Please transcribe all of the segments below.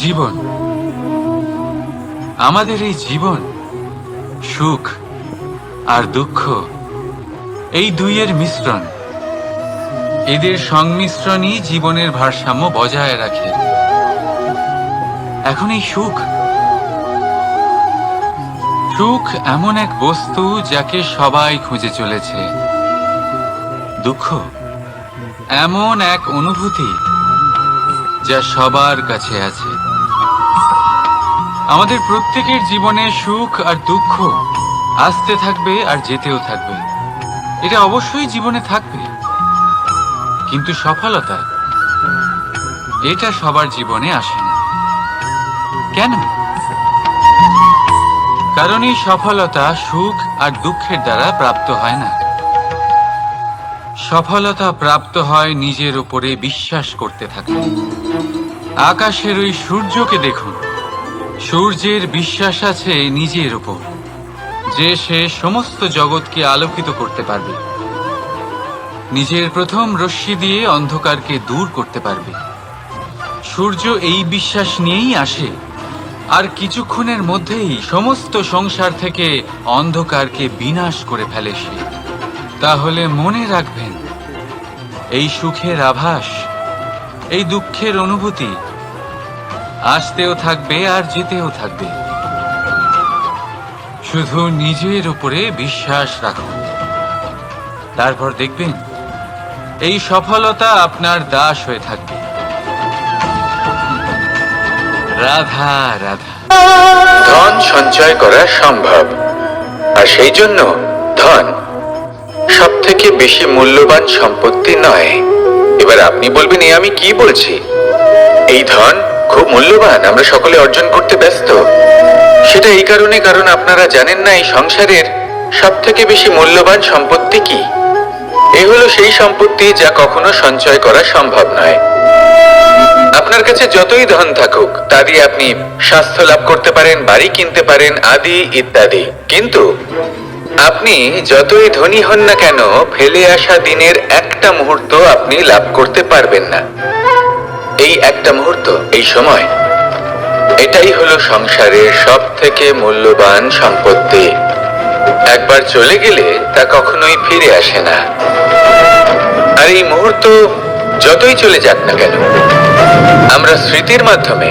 জীবন। আমাদের এই জীবন সুখ আর দুঃখ, এই দুইয়ের মিশ্রণ। এদের সংমিশ্রণই জীবনের ভারসাম্য বজায় রাখে। এখন এই সুখ। সুখ এমন এক বস্তু যাকে সবাই খুঁজে চলেছে। দুঃখ এমন এক অনুভূতি যা সবার কাছে আছে। আমাদের প্রত্যেকের জীবনে সুখ আর দুঃখ আসতে থাকবে আর যেতেও থাকবে। এটা অবশ্যই জীবনে থাকবে। কিন্তু সফলতা, এটা সবার জীবনে আসে না। কেন? কারণ এই সফলতা সুখ আর দুঃখের দ্বারা প্রাপ্ত হয় না। সফলতা প্রাপ্ত হয় নিজের উপরে বিশ্বাস করতে থাকলে। আকাশের ওই সূর্যকে দেখুন। সূর্যের বিশ্বাস আছে নিজের উপর। যে সে সমস্ত জগৎকে আলোকিত করতে পারবে। নিজের প্রথম রশ্মি দিয়ে অন্ধকারকে দূর করতে পারবে। সূর্য এই বিশ্বাস নিয়েই আসে। আর কিছুক্ষণের মধ্যেই সমস্ত সংসার থেকে অন্ধকারকে বিনাশ করে ফেলে সে। তাহলে মনে রাখবেন এই সুখের আভাস, এই দুঃখের অনুভূতি, আসতেও থাকবে আর যেতেও থাকবে। শুধু নিজের উপরে বিশ্বাস রাখুন। তারপর দেখবেন, এই সফলতা আপনার দাস হয়ে থাকবে। রাধা রাধা। ধন সঞ্চয় করা সম্ভব। আর সেই জন্য ধন সব থেকে বেশি মূল্যবান সম্পত্তি নয়। এবার আপনি বলবেন, এ আমি কি বলছি? এই ধন খুব মূল্যবান, আমরা সকলে অর্জন করতে ব্যস্ত। সেটা এই কারণে, কারণ আপনারা জানেন না, এই সংসারের সব থেকে বেশি মূল্যবান সম্পত্তি কি? এ হলো সেই সম্পত্তি যা কখনো সঞ্চয় করা সম্ভব নয়। আপনার কাছে যতই ধন থাকুক, তা দিয়ে আপনি স্বাস্থ্য লাভ করতে পারেন, বাড়ি কিনতে পারেন, আদি ইত্যাদি। কিন্তু আপনি যতই ধনী হন না কেন, ফেলে আসা দিনের একটা মুহূর্ত আপনি লাভ করতে পারবেন না। এই একটা মুহূর্ত, এই সময়, এটাই হলো সংসারের সব থেকে মূল্যবান সম্পত্তি। একবার চলে গেলে তা কখনোই ফিরে আসে না। আর এই মুহূর্ত যতই চলে যাক না কেন, আমরা স্মৃতির মাধ্যমে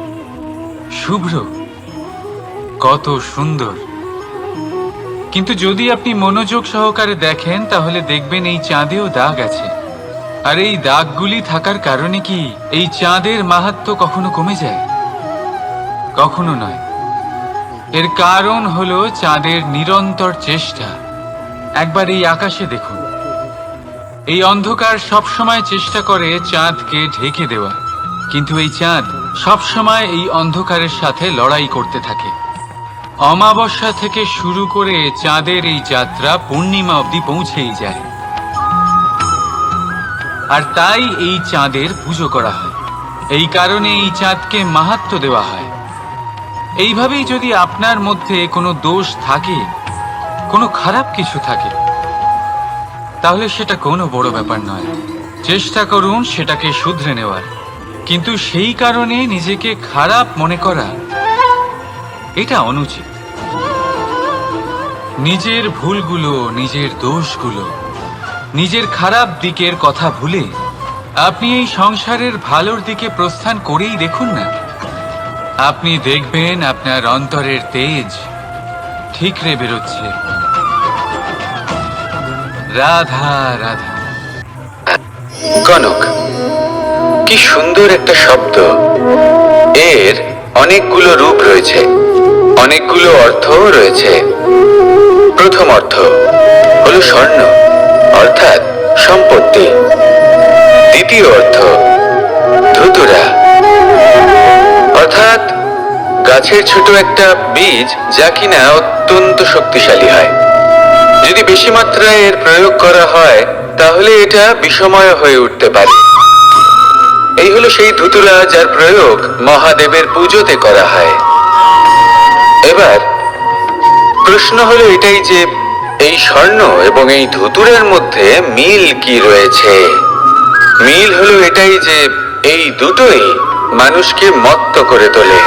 শুভ্র কত সুন্দর। কিন্তু যদি আপনি মনোযোগ সহকারে দেখেন, তাহলে দেখবেন এই চাঁদেও দাগ আছে। আর এই দাগগুলি থাকার কারণে কি এই চাঁদের মাহাত্ম কখনো কমে যায়? কখনো নয়। এর কারণ হলো চাঁদের নিরন্তর চেষ্টা। একবার এই আকাশে দেখুন। এই অন্ধকার সবসময় চেষ্টা করে চাঁদকে ঢেকে দেওয়া। কিন্তু এই চাঁদ সবসময় এই অন্ধকারের সাথে লড়াই করতে থাকে। অমাবস্যা থেকে শুরু করে চাঁদের এই যাত্রা পূর্ণিমা অবধি পৌঁছেই যায়। আর তাই এই চাঁদের পুজো করা হয়। এই কারণে এই চাঁদকে মাহাত্ম দেওয়া হয়। এইভাবেই যদি আপনার মধ্যে কোনো দোষ থাকে, কোনো খারাপ কিছু থাকে, তাহলে সেটা কোনো বড় ব্যাপার নয়। চেষ্টা করুন সেটাকে শুধরে নেওয়ার। কিন্তু সেই কারণে নিজেকে খারাপ মনে করা, এটা অনুচিত। নিজের ভুলগুলো, নিজের দোষগুলো, নিজের খারাপ দিকের কথা ভুলে আপনি এই সংসারের ভালোর দিকে প্রস্থান করেই দেখুন না। আপনি দেখবেন আপনার অন্তরের তেজ ঠিকরে বেরোচ্ছে। রাধা রাধা। কনক কি সুন্দর একটা শব্দ। এর অনেকগুলো রূপ রয়েছে, অনেকগুলো অর্থও রয়েছে। প্রথম অর্থ হলো স্বর্ণ, অর্থাৎ সম্পত্তি। দ্বিতীয় অর্থ ধুতুরা, অর্থাৎ গাছের ছোট একটা বীজ যা কিনা অত্যন্ত শক্তিশালী হয়। যদি বেশি মাত্রায় এর প্রয়োগ করা হয়, তাহলে এটা বিষময় হয়ে উঠতে পারে। এই হলো সেই ধুতুরা যার প্রয়োগ মহাদেবের পুজোতে করা হয়। এবার, প্রশ্ন হলো এটাই যে এই স্বর্ণ এবং এই ধুতুরের মধ্যে মিল কি রয়েছে? মিল হলো এটাই যে এই দুটোই মানুষকে মত্ত করে তোলে।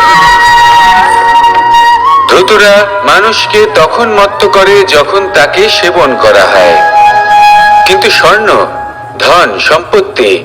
ধুতুরা মানুষকে তখন মত্ত করে যখন তাকে সেবন করা হয়। কিন্তু স্বর্ণ, ধন, সম্পত্তি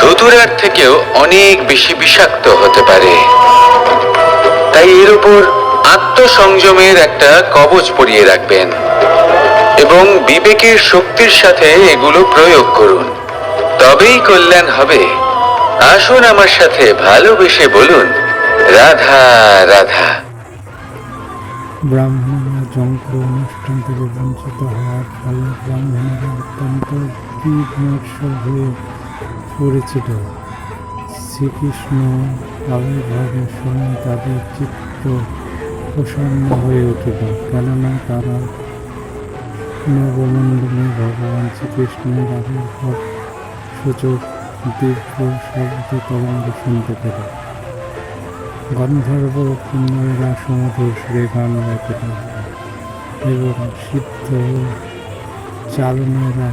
ধুতুরার থেকেও অনেক বেশি বিষাক্ত হতে পারে। তাই এর উপর আত্মসংযমের একটা কবচ পরিয়ে রাখবেন এবং বিবেকের শক্তির সাথে এগুলো প্রয়োগ করুন। তবেই কল্যাণ হবে। আসুন আমার সাথে ভালোবেসে বলুন, রাধা রাধা। ব্রাহ্মণরা যন্ত্র অনুষ্ঠান থেকে বঞ্চিত হওয়ার ফলে অত্যন্ত হয়ে পড়েছিল শ্রীকৃষ্ণ আবির্ভাবের সময় তাদের চিত্ত প্রসন্ন হয়ে উঠিল, কেননা তারা নবমণ্ডলে ভগবান শ্রীকৃষ্ণের আবির্ভাব সূচক দীর্ঘ শব্দ তরঙ্গ শুনতে পেল। গন্ধর্ব কিন্নরেরা সমুদ্র সুরে গান গাইতে এবং সিদ্ধ চালনেরা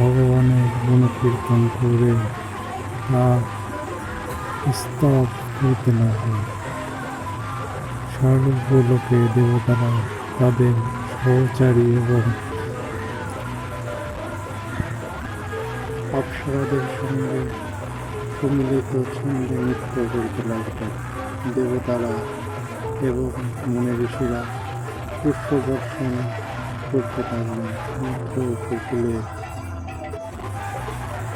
ভগবানের গুণকীর্তন করে তা স্তব করতে লাগল। সর্বলোকে দেবতারা তাদের সহচারী এবং অপসরাদের সঙ্গে সম্মিলিত ছন্দে নৃত্য করতে লাগল। দেবতারা এবং মনে ঋষিরা পুষ্প বর্ষণ করতে লাগলেন। সমুদ্র উপকূলে